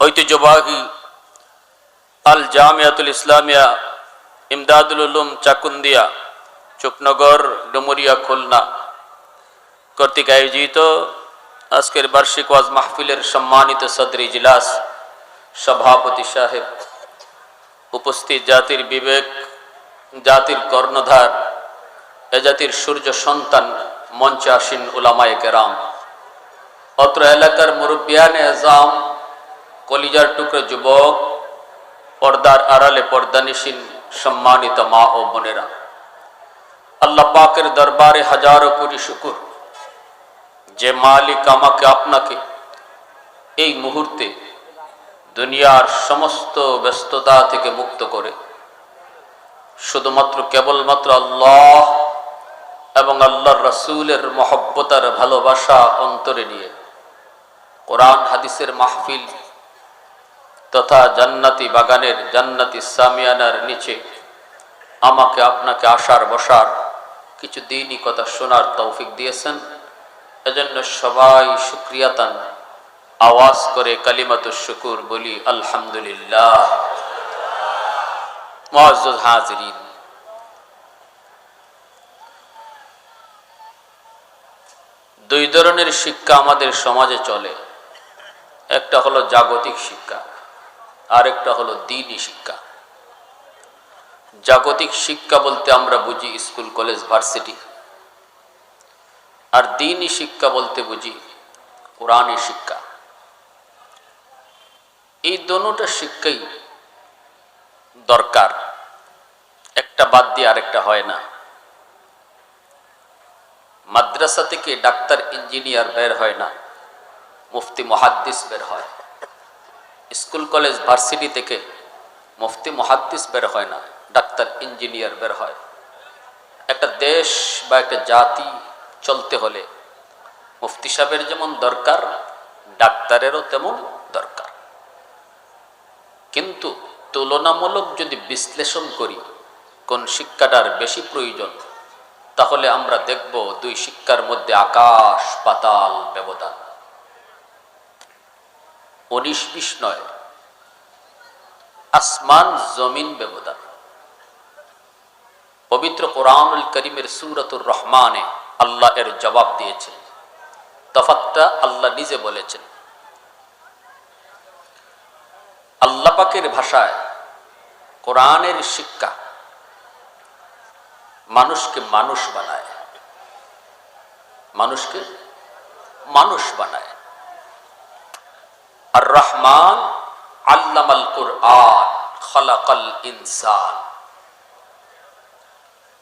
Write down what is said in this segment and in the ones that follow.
ঐতিহ্যবাহী আল জামিয়াতুল ইসলামিয়া, ইমদাদুল উলুম চাকুন্দিয়া, চুপনগর, ডুমুরিয়া, খুলনা কর্তৃক আয়োজিত আজকের বার্ষিক ওয়াজ মাহফিলের সম্মানিত সদর জিলাস সভাপতি সাহেব, উপস্থিত জাতির বিবেক, জাতির কর্ণধার, এ জাতির সূর্য সন্তান মঞ্চে আসীন উলামায়ে কেরাম। অত্র এলাকার মুরব্বিয়ান এজাম কলিজার টুকরো যুবক, পর্দার আড়ালে পর্দানিসীন সম্মানিত মা ও বোনেরা। আল্লাহ পাকের দরবারে হাজারো কোটি শুকুর। যে মালিক আমাকে, আপনাকে এই মুহূর্তে দুনিয়ার সমস্ত ব্যস্ততা থেকে মুক্ত করে, শুধুমাত্র কেবলমাত্র আল্লাহ এবং আল্লাহর রসুলের মহব্বতার ভালোবাসা অন্তরে নিয়ে, কোরআন হাদিসের মাহফিল তথা জান্নাতি বাগানের জান্নাতি সামিয়ানার নিচে। আমাকে আপনাকে আসার বসার কিছু দিনই কথা শোনার তৌফিক দিয়েছেন। এজন্য সবাই সুক্রিয়াতান আওয়াজ করে কালিমাত শুকুর বলি, আলহামদুলিল্লাহ। মহাজ হাজরিন। দুই ধরনের শিক্ষা আমাদের সমাজে চলে। একটা হলো জাগতিক শিক্ষা। আর একটা হলো দিনই শিক্ষা। জাগতিক শিক্ষা বলতে আমরা বুঝি স্কুল, কলেজ, ভার্সিটি। আর দিনই শিক্ষা বলতে বুঝি কোরআনী শিক্ষা। এই দোনোটা শিক্ষাই দরকার। একটা বাদ দিয়ে আরেকটা হয় না। মাদ্রাসা থেকে ডাক্তার, ইঞ্জিনিয়ার বের হয় না। মুফতি, মহাদ্দিস বের হয়। স্কুল, কলেজ, ভার্সিটি থেকে মুফতি, মহাদ্দিস বের হয় না, ডাক্তার, ইঞ্জিনিয়ার বের হয়। একটা দেশ বা একটা জাতি চলতে হলে মুফতি সাহেবের যেমন দরকার, ডাক্তারেরও তেমন দরকার। কিন্তু তুলনামূলক যদি বিশ্লেষণ করি, কোন শিক্ষাটার বেশি প্রয়োজন, তাহলে আমরা দেখব দুই শিক্ষার মধ্যে আকাশ পাতাল ব্যবধান। উনিশ নয়। আসমান জমিন ব্যবধান। পবিত্র কোরআনুল করিমের সুরতুর রহমানে আল্লাহ এর জবাব দিয়েছেন। তফাতটা আল্লাহ নিজে বলেছেন। আল্লাহ পাকের ভাষায় কোরআনের শিক্ষা মানুষকে মানুষ বানায়। মানুষকে মানুষ বানায়। আর রহমান আল্লামাল কুরআন, খলাকাল ইনসান।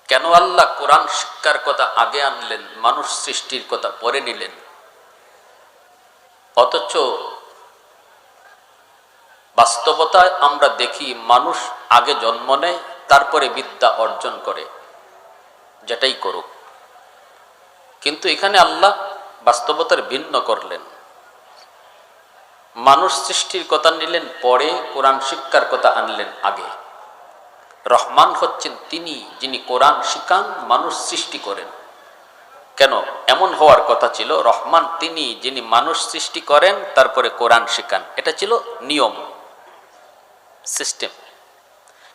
কেন আল্লাহ কোরআন শিক্ষার কথা আগে আনলেন, মানুষ সৃষ্টির কথা পরে নিলেন? অথচ বাস্তবতায় আমরা দেখি মানুষ আগে জন্ম নেয়, তারপরে বিদ্যা অর্জন করে। যেটাই করুক। কিন্তু এখানে আল্লাহ বাস্তবতার ভিন্ন করলেন। মানুষ সৃষ্টির কথা নিলেন, পরে কোরআন শিক্ষার কথা আনলেন আগে। রহমান হচ্ছেন তিনি যিনি কোরআন শিখান, মানুষ সৃষ্টি করেন। কেন? এমন হওয়ার কথা ছিল, রহমান তিনি যিনি মানুষ সৃষ্টি করেন, তারপরে কোরআন শিখান। এটা ছিল নিয়ম, সিস্টেম।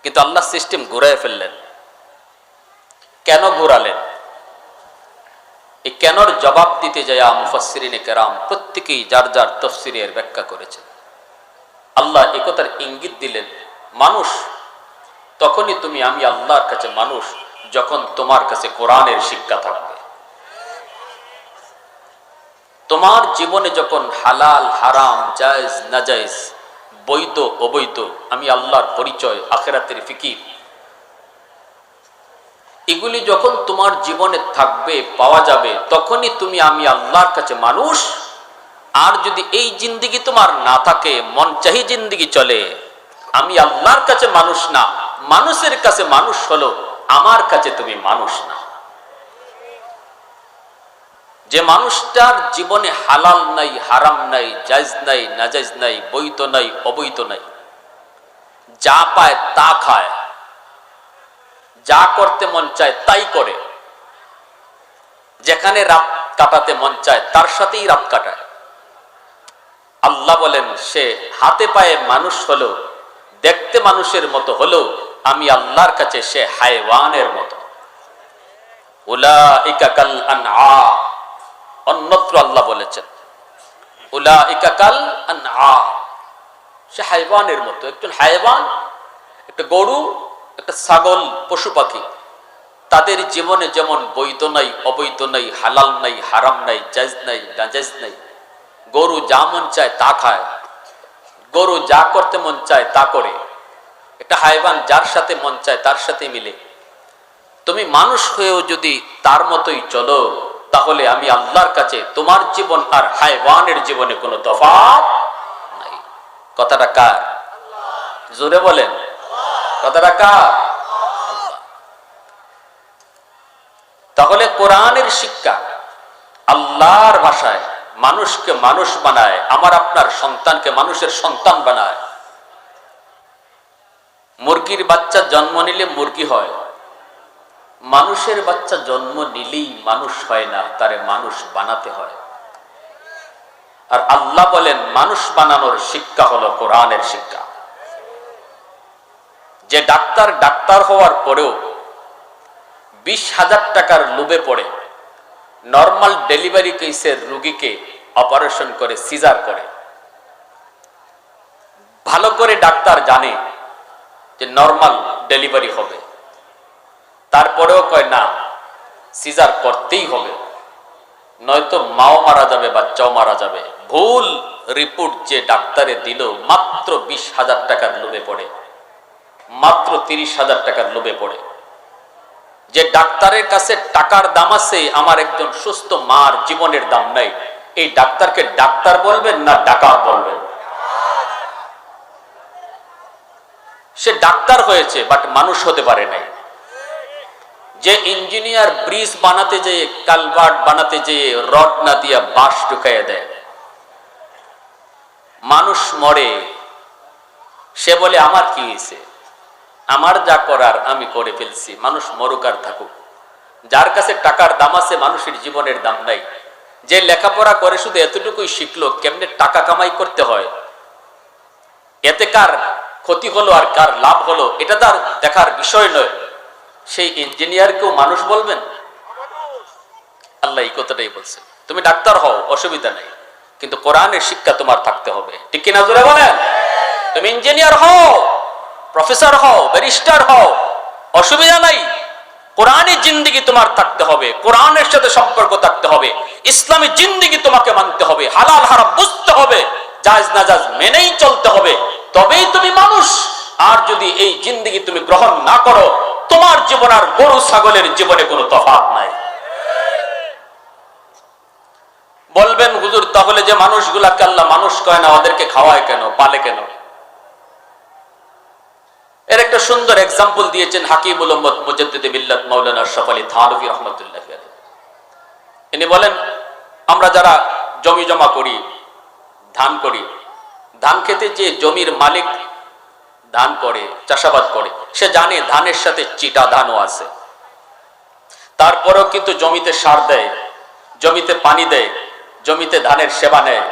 কিন্তু আল্লাহ সিস্টেম ঘুরাই ফেললেন। কেন ঘুরালেন? এই কেনর জবাব দিতে যায় মুফাসরিনে কেরাম প্রত্যেকেই যার যার তফসিরের ব্যাখ্যা করেছেন আল্লাহ একতার ইঙ্গিত দিলেন, মানুষ, তখনই তুমি আমি আল্লাহর কাছে মানুষ যখন তোমার কাছে কোরআনের শিক্ষা থাকবে। তোমার জীবনে যখন হালাল, হারাম, জায়জ নাজাইজ বৈধ, অবৈধ আমি আল্লাহর পরিচয়, আখেরাতের ফিকির এগুলি যখন তোমার জীবনে থাকবে, পাওয়া যাবে, তখনই তুমি আমি আল্লাহর কাছে মানুষ। আর যদি এই জিন্দিগি তোমার না থাকে মন চাহি জিন্দিগি চলে। আমি আল্লাহর কাছে মানুষ না, মানুষের কাছে মানুষ হলো আমার কাছে তুমি মানুষ না। যে মানুষটার জীবনে হালাল নাই, হারাম নাই, জায়জ নাই নাজাইজ নাই, বৈধ নাই, অবৈধ নাই, যা পায় তা খায়। যা করতে মন চায় তাই করে। যেখানে রাত কাটাতে মন চায়, তার সাথেই রাত কাটায়। আল্লাহ বলেন, সে হাতে পায়ে মানুষ হলো দেখতে মানুষের মতো হলো আমি আল্লাহর কাছে সে হায়ওয়ানের মতো। অন্যত্র আল্লাহ বলেছেন সে হায়ওয়ানের মতো, একজন হায়ওয়ান, একটা গরু একটা ছাগল, পশু পাখি, তাদের জীবনে যেমন বৈধ নাই, অবৈধ নাই, হালাল নাই, হারাম নাই, জায়জ নাই নাজাইজ নাই, গরু যা মন চায় তা খায়, গরু যা করতে মন চায় তা করে, একটা হায়বান যার সাথে মন চায় তার সাথে মিলে। তুমি মানুষ হয়েও যদি তার মতোই চলো, তাহলে আমি আল্লাহর কাছে তোমার জীবন আর হায়ওয়ানের জীবনে কোনো তফাৎ নাই। কথাটা কার? জোরে বলেন। তাহলে কোরআনের শিক্ষা আল্লাহর ভাষায় মানুষকে মানুষ বানায়, আমার আপনার সন্তানকে মানুষের সন্তান বানায়। মুরগির বাচ্চা জন্ম নিলে মুরগি হয়। মানুষের বাচ্চা জন্ম নিলেই মানুষ হয় না, তারে মানুষ বানাতে হয়। আর আল্লাহ বলেন, মানুষ বানানোর শিক্ষা হলো কোরআনের শিক্ষা। যে ডাক্তার ডাক্তার হওয়ার পরেও বিশ হাজার টাকার লোভে পড়ে নর্মাল ডেলিভারি কেসের রুগীকে অপারেশন করে সিজার করে। ভালো করে ডাক্তার জানে যে নর্মাল ডেলিভারি হবে। তারপরেও কয়, না সিজার করতেই হবে। নয়তো মাও মারা যাবে, বাচ্চাও মারা যাবে। ভুল রিপোর্ট যে ডাক্তারে দিল, মাত্র বিশ হাজার টাকার লোভে পড়ে। মাত্র তিরিশ হাজার টাকার লোভে পড়ে। যে ডাক্তারের কাছে টাকার দাম আছে, আমার একজন সুস্থ মার জীবনের দাম নাই। এই ডাক্তারকে ডাক্তার বলবেন না ডাকাত বলবেন? সে ডাক্তার হয়েছে, বাট মানুষ হতে পারে নাই। যে ইঞ্জিনিয়ার ব্রিজ বানাতে যে কালভার্ট বানাতে যে রড না দিয়া বাঁশ ঢুকাইয়া দেয়। মানুষ মরে, সে বলে, আমার কি হয়েছে? আমার যা করার আমি করে ফেলছি, মানুষ মরুক আর থাকুক। যার কাছে টাকার দাম আছে, মানুষের জীবনের দাম নাই। যে লেখাপড়া করে শুধু এতটুকুই শিখলো, কেমনে টাকা কামাই করতে হয়? এতে কার ক্ষতি হলো আর কার লাভ হলো, এটা তার দেখার বিষয় নয়। সেই ইঞ্জিনিয়ারকেও মানুষ বলবেন? আল্লাহ এই কথাটাই বলছে। তুমি ডাক্তার হও, অসুবিধা নেই। কিন্তু কোরআনের শিক্ষা তোমার থাকতে হবে। ঠিক কিনা জোরে বলেন? তুমি ইঞ্জিনিয়ার হও। প্রফেসর হও, ব্যারিস্টার হও, অসুবিধা নাই। কোরআনের জিন্দিগি তোমার থাকতে হবে, কোরআনের সাথে সম্পর্ক থাকতে হবে, ইসলামী জিন্দিগি তোমাকে মানতে হবে, হালাল হারাম বুঝতে হবে জাজ নাজাজ মেনেই চলতে হবে, তবেই তুমি মানুষ। আর যদি এই জিন্দিগি তুমি গ্রহণ না করো, তোমার জীবন আর গরু ছাগলের জীবনে কোনো তফাৎ নাই। বলবেন, হুজুর, তাহলে যে মানুষগুলাকে আল্লাহ মানুষ কয় না, ওদেরকে খাওয়ায় কেন, পালে কেন? একটা সুন্দর এক্সাম্পল দিয়েছেন হাকিমুল উম্মত মুজাদ্দিদ বিল্লাত মাওলানা আশরাফ আলী থানভী রহমাতুল্লাহ ইনি বলেন, আমরা যারা জমি জমা করি, ধান করি, ধান খেতে যে জমির মালিক ধান করে, চাষাবাদ করে, সে জানে ধানের সাথে চিটা ধানও আছে। তারপরেও কিন্তু জমিতে সার দেয়, জমিতে পানি দেয়, জমিতে ধানের সেবা নেয়,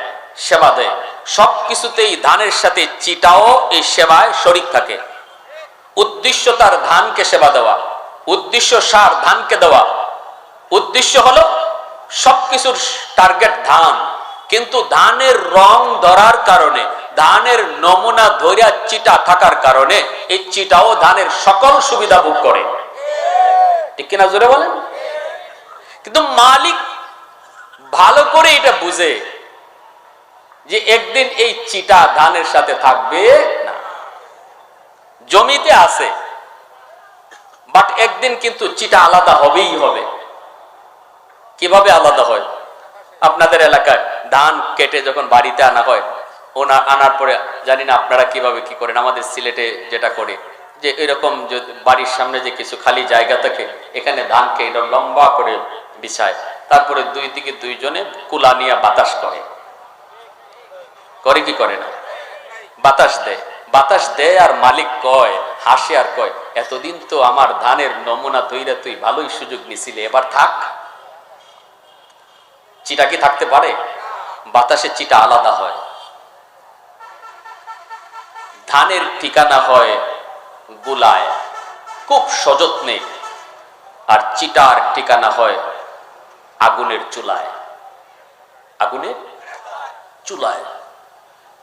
সেবা দেয়। সব কিছুতেই ধানের সাথে চিটাও এই সেবায় শরিক থাকে। উদ্দেশ্য তার ধানকে সেবা দেওয়া, উদ্দেশ্য সার ধানকে দেওয়া। উদ্দেশ্য হলো সবকিছুর টার্গেট ধান। কিন্তু ধানের রং ধরার কারণে, ধানের নমুনা ধরিয়া চিটা থাকার কারণে এই চিটাও ধানের সকল সুবিধা ভোগ করে। ঠিক কিনা জোরে বলেন? কিন্তু মালিক ভালো করে এটা বুঝে যে একদিন এই চিটা ধানের সাথে থাকবে জমিতে আছে। বাট একদিন কিন্তু চিটা আলাদা হবেই হবে। কীভাবে আলাদা হয়? আপনাদের এলাকায় ধান কেটে যখন বাড়িতে আনা হয়, ওনা আনার পরে জানি না আপনারা কীভাবে কি করেন, আমাদের সিলেটে যেটা করে, যে এরকম বাড়ির সামনে যে কিছু খালি জায়গা থাকে, এখানে ধানকে এটা লম্বা করে বিছায়। তারপরে দুই দিকে দুইজনে কুলা নিয়ে বাতাস করে। করে কি করে না? বাতাস দেয়। বাতাস দেয় আর মালিক কয়, হাসে আর কয়, এতদিন তো আমার ধানের নমুনা তৈরা তুই ভালোই সুযোগ নিছিলে, এবার থাক। চিটা কি থাকতে পারে? বাতাসে চিটা আলাদা হয়। ধানের ঠিকানা হয় গুলায়, খুব সযত্নে, আর চিটার ঠিকানা হয় আগুনের চুলায়। আগুনের? চুলায়।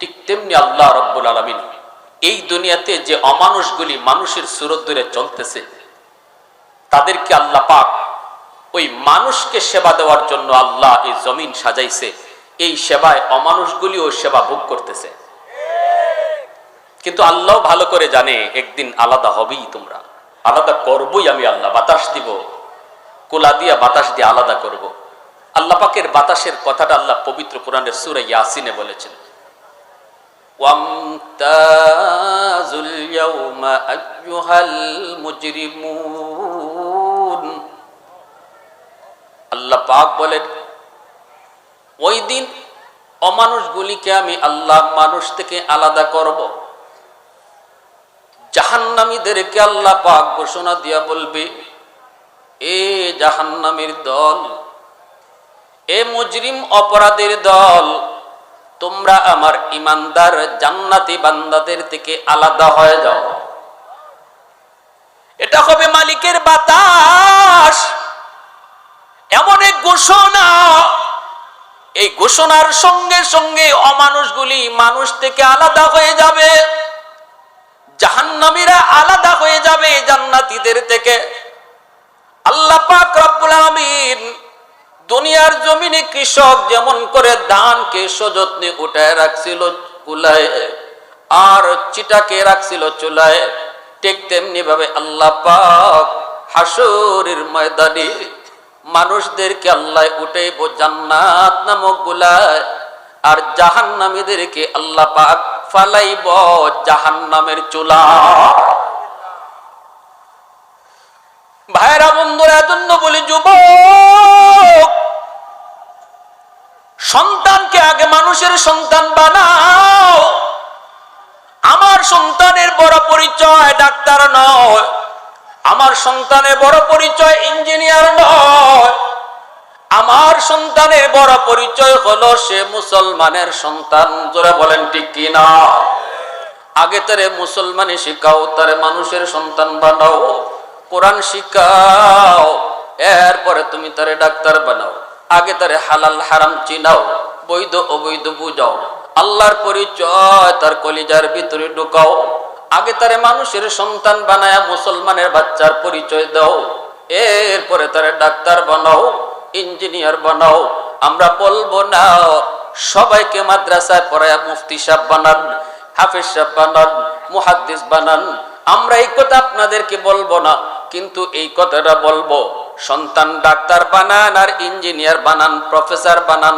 ঠিক তেমনি আল্লাহ রব্বুল আলমিন এই দুনিয়াতে যে অমানুষগুলি মানুষের সুরত ধরে চলতেছে, তাদেরকে আল্লাহ পাক ওই মানুষকে সেবা দেওয়ার জন্য আল্লাহ এই জমিন সাজাইছে। এই সেবায় অমানুষগুলিও সেবা ভোগ করতেছে। কিন্তু আল্লাহ ভালো করে জানে, একদিন আলাদা হবেই তোমরা। আলাদা করবই আমি আল্লাহ, বাতাস দিব। কোলা দিয়া বাতাস দিয়ে আলাদা করব। আল্লাহ পাকের বাতাসের কথাটা আল্লাহ পবিত্র কোরআনের সুরে ইয়াসিনে বলেছেন। ওয়ামতাজুল ইয়াউমা আইয়ুহাল মুজরিমুন আল্লাহ পাক বলেন, ওই দিন অমানুষগুলিকে আমি আল্লাহ মানুষ থেকে আলাদা করব। জাহান্নামীদেরকে আল্লাহ পাক ঘোষণা দিয়া বলবে, এ জাহান্নামীর দল, এ মুজরিম অপরাধের দল তোমরা আমার ইমানদার জান্নাতি বান্দাদের থেকে আলাদা হয়ে যাও। এটা হবে মালিকের বাতাস। এমন এক ঘোষণা। এই ঘোষণার সঙ্গে সঙ্গে অমানুষগুলি মানুষ থেকে আলাদা হয়ে যাবে। জাহান্নামীরা আলাদা হয়ে যাবে জান্নাতীদের থেকে। আল্লাহ পাক রব্বুল আলামিন দুনিয়ার জমিনে কৃষক যেমন করে ধানকে সযত্নে উঠায় রাখছিল কুলায় আর চিটাকে রাখছিল চুলায়, ঠিক তেমনি ভাবে আল্লাহ পাক হাসরের ময়দানে মানুষদেরকে আল্লাহ উঠাইব জান্নাত নামক গুলায় আর জাহান্নামীদেরকে আল্লাহ পাক ফালাইব জাহান্নামের চুলা। ভাইরা বন্ধুরা, এজন্য বলি যুবক, সন্তানকে আগে মানুষের সন্তান বানাও। আমার সন্তানের বড় পরিচয় ডাক্তার নয়, আমার সন্তানের বড় পরিচয় ইঞ্জিনিয়ার নয়, আমার সন্তানের বড় পরিচয় হলো সে মুসলমানের সন্তান। জোরে বলেন, ঠিক কিনা আগে তারে মুসলমানে শিখাও, তারে মানুষের সন্তান বানাও। কোরআন শিখাও, এরপরে তুমি তারে ডাক্তার বানাও, আগে তারে হালাল হারাম চিনাও, বৈধ অবৈধ বুঝাও, আল্লাহর পরিচয় তার কলিজার ভিতরে ঢুকাও, আগে তারে মানুষের সন্তান বানায়া মুসলমানের বাচ্চার পরিচয় দাও, এরপরে তারে ডাক্তার বানাও, ইঞ্জিনিয়ার বানাও, আমরা বলব না, সবাইকে মাদ্রাসায় পড়ায়া মুফতি সাহেব বানান, হাফিজ সাহেব বানান, মুহাদ্দিস বানান, আমরা এই কথা আপনাদেরকে বলব না। কিন্তু এই কথাটা বলব। সন্তান ডাক্তার বানান আর ইঞ্জিনিয়ার বানান, প্রফেসর বানান,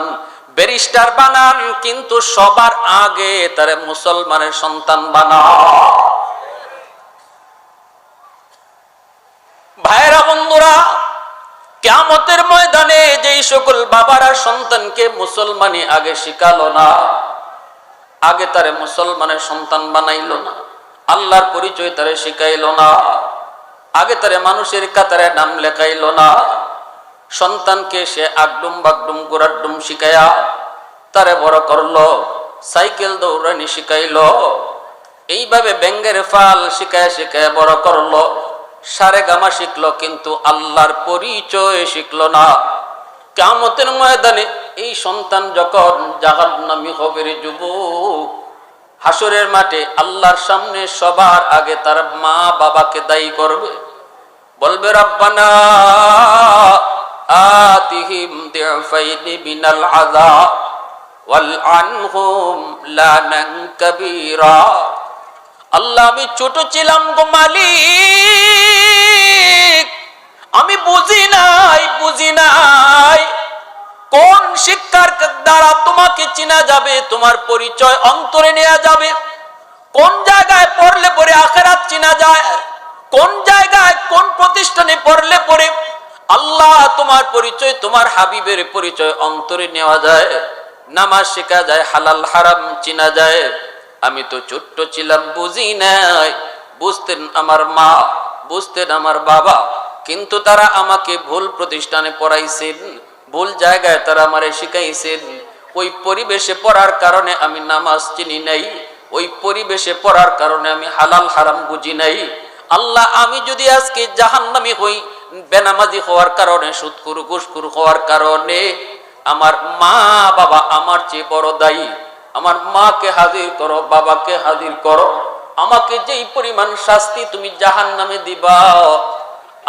ব্যারিস্টার বানান, কিন্তু সবার আগে তারে মুসলমানের সন্তান বানাও। ভাইরা বন্ধুরা কেমতের ময়দানে যেই সকল বাবারা সন্তানকে মুসলমানি আগে শিখালো না, আগে তারে মুসলমানের সন্তান বানাইলো না, আল্লাহর পরিচয় তারে শিখাইলো না। আগে তারে মানুষের কাতারে নাম লেখাইল না। সন্তানকে সে আগডুম বাগডুম গোড়াডুম শিখাইয়া তারে বড় করল, সাইকেল দৌড়ানি শিখাইলো। এইভাবে ব্যাঙ্গের ফাল শিখায় শিখায় বড় করল। সারে গামা শিখলো, কিন্তু আল্লাহর পরিচয় শিখলো না। কামতের ময়দানে এই সন্তান যখন জাহান্নামি হবে রে যুবক হাসরের মাঠে আল্লাহর সামনে সবার আগে তার মা বাবাকে দায়ী করবে। বলবে, রব্বানা দিফাইনি মিনাল আযাব ওয়াল আনহুম লানান কাবীরা। আল্লাহ, আমি ছোট ছিলাম গো মালিক। আমি বুঝি নাই বুঝি নাই। কোন শিক্ষার দ্বারা তোমাকে চিনা যাবে, তোমার পরিচয় অন্তরে নেওয়া যাবে? কোন জায়গায় পড়লে পরে আখেরাত চিনা যায়? কোন জায়গায় কোন প্রতিষ্ঠানে পড়লে পরে আল্লাহ তোমার পরিচয়, তোমার হাবিবের পরিচয় অন্তরে নেওয়া যায়? নামাজ শেখা যায়, হালাল, হারাম চিনা যায়? আমি তো ছোট্ট ছিলাম, বুঝি নাই। বুঝতেন আমার মা, বুঝতেন আমার বাবা, কিন্তু তারা আমাকে ভুল প্রতিষ্ঠানে পড়াইছেন। ভুল জায়গায় তারা আমারে শিখাইছেন, ওই পরিবেশে পড়ার কারণে আমি নামাজ চিনি নাই, ওই পরিবেশে পড়ার কারণে আমি হালাল হারাম বুঝি নাই। আল্লাহ, আমি যদি আজকে জাহান্নামি হই, বেনামাজি হওয়ার কারণে সুৎকুর ঘুষকুর হওয়ার কারণে, আমার মা বাবা আমার চেয়ে বড় দায়ী। আমার মাকে হাজির করো, বাবাকে হাজির করো। আমাকে যেই পরিমাণ শাস্তি তুমি জাহান নামে দিবা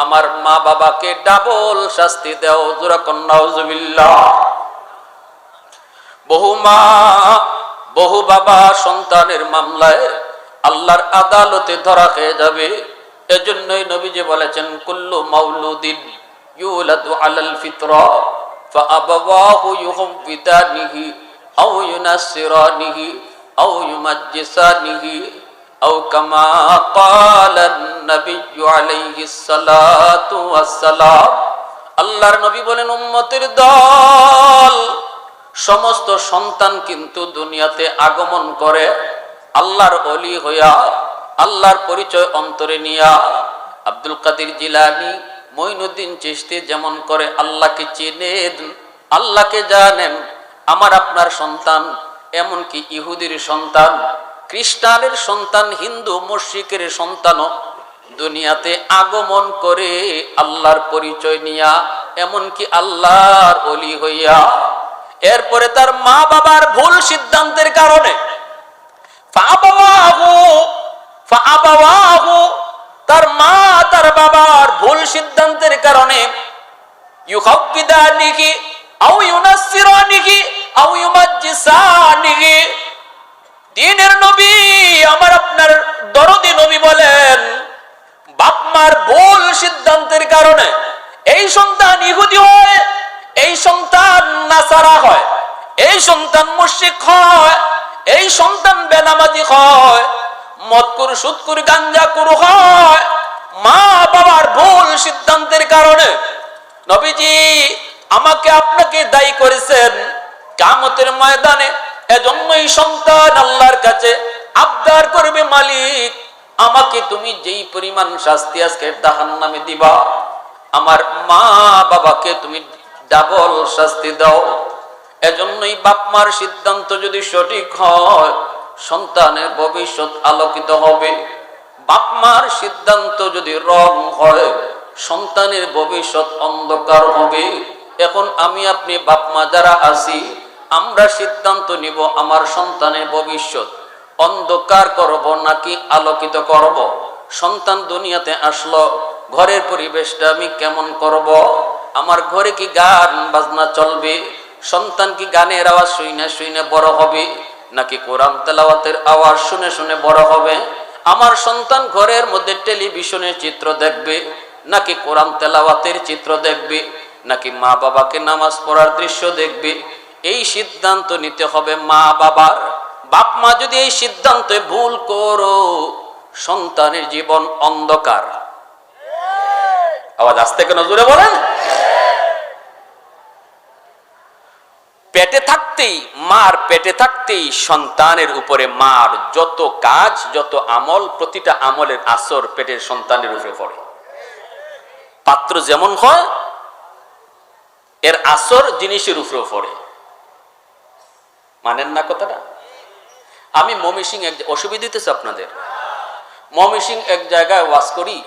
আমার মা বাবাকে ডাবল শাস্তি দেও জুরাকন্নাউজুবিল্লাহ বহু মা, বহু বাবা সন্তানের মামলায় আল্লাহর আদালতে ধরা খেয়ে যাবে। এজন্যই নবীজি বলেছেন, কুল্লু মাউলুদিন ইউলাদু আলাল ফিতরা, ফাআবাওয়াহু ইউহবিদানিহি আও ইউনাসিরানিহি আও ইউমাজ্জিসানিহি। أو كما قال النبي عليه الصلاة والسلام আল্লাহর নবী বলেন উম্মতের দল সমস্ত সন্তান কিন্তু দুনিয়াতে আগমন করে আল্লাহর অলি হইয়া আল্লাহর পরিচয় অন্তরে নিয়া আব্দুল কাদির জিলানি মঈনুদ্দিন চিশতি যেমন করে আল্লাহকে চেনেন আল্লাহকে জানেন আমার আপনার সন্তান এমনকি ইহুদির সন্তান খ্রিস্টানের সন্তান হিন্দু মুশরিকের সন্তানও দুনিয়াতে আগমন করে আল্লাহর পরিচয় নিয়া, এমনকি আল্লাহর অলি হইয়া। এরপরে তার মা বাবার ভুল সিদ্ধান্তের কারণে তার মা, তার বাবার ভুল সিদ্ধান্তের কারণে ইউখাব্বিদানিহি আও ইউনাসসিরানিহি, আও ইউমাজ্জিসানিহি। দিনের নবী, আমার আপনার দরদি নবী বলেন, বাপ মার ভুল সিদ্ধান্তের কারণে এই সন্তান ইহুদি হয়, এই সন্তান নাসারা হয়, এই সন্তান মুশরিক হয়, এই সন্তান বেনামাজি হয়, মদকুর সুৎকুর গাঞ্জাকুর হয়। মা বাবার ভুল সিদ্ধান্তের কারণে নবীজি আমাকে আপনাকে দায়ী করেছেন। কামতের ময়দানে এজন্যই সন্তান আল্লাহর কাছে আবদার করবে, মালিক, আমাকে তুমি যেই পরিমাণ শাস্তি আজকে জাহান নামে দিবা, আমার মা বাবাকে তুমি ডাবল শাস্তি দাও। এজন্যই বাপ মার সিদ্ধান্ত যদি সঠিক হয়, সন্তানের ভবিষ্যৎ আলোকিত হবে। বাপ মার সিদ্ধান্ত যদি রং হয়, সন্তানের ভবিষ্যৎ অন্ধকার হবে। এখন আমি আপনি বাপ মা যারা আছি আমরা সিদ্ধান্ত নিব আমার সন্তানের ভবিষ্যৎ। অন্ধকার করব নাকি আলোকিত করব? সন্তান দুনিয়াতে আসলো, ঘরের পরিবেশটা আমি কেমন করব? আমার ঘরে কি গান বাজনা চলবে? সন্তান কি গানের আওয়াজ শুনে শুনে বড় হবে? নাকি কোরআন তেলাওয়াতের আওয়াজ শুনে শুনে বড় হবে? আমার সন্তান ঘরের মধ্যে টেলিভিশনের চিত্র দেখবে? নাকি কোরআন তেলাওয়াতের চিত্র দেখবে? নাকি মা বাবাকে নামাজ পড়ার দৃশ্য দেখবে? এই সিদ্ধান্ত নিতে হবে মা বাবার। বাপ মা যদি এই সিদ্ধান্তে ভুল করো, সন্তানের জীবন অন্ধকার। আওয়াজ আসতে কেন? জুড়ে বলেন। পেটে থাকতেই, মার পেটে থাকতেই সন্তানের উপরে মার যত কাজ, যত আমল, প্রতিটা আমলের আসর পেটের সন্তানের উপরে পড়ে। পাত্র যেমন হয়, এর আসর জিনিসের উপরে পড়ে। মানেন না কথাটা? আমি মমি সিং এক অসুবিধা দিতেছে আপনাদের। মমি সিং এক জায়গায় ওয়াস করি।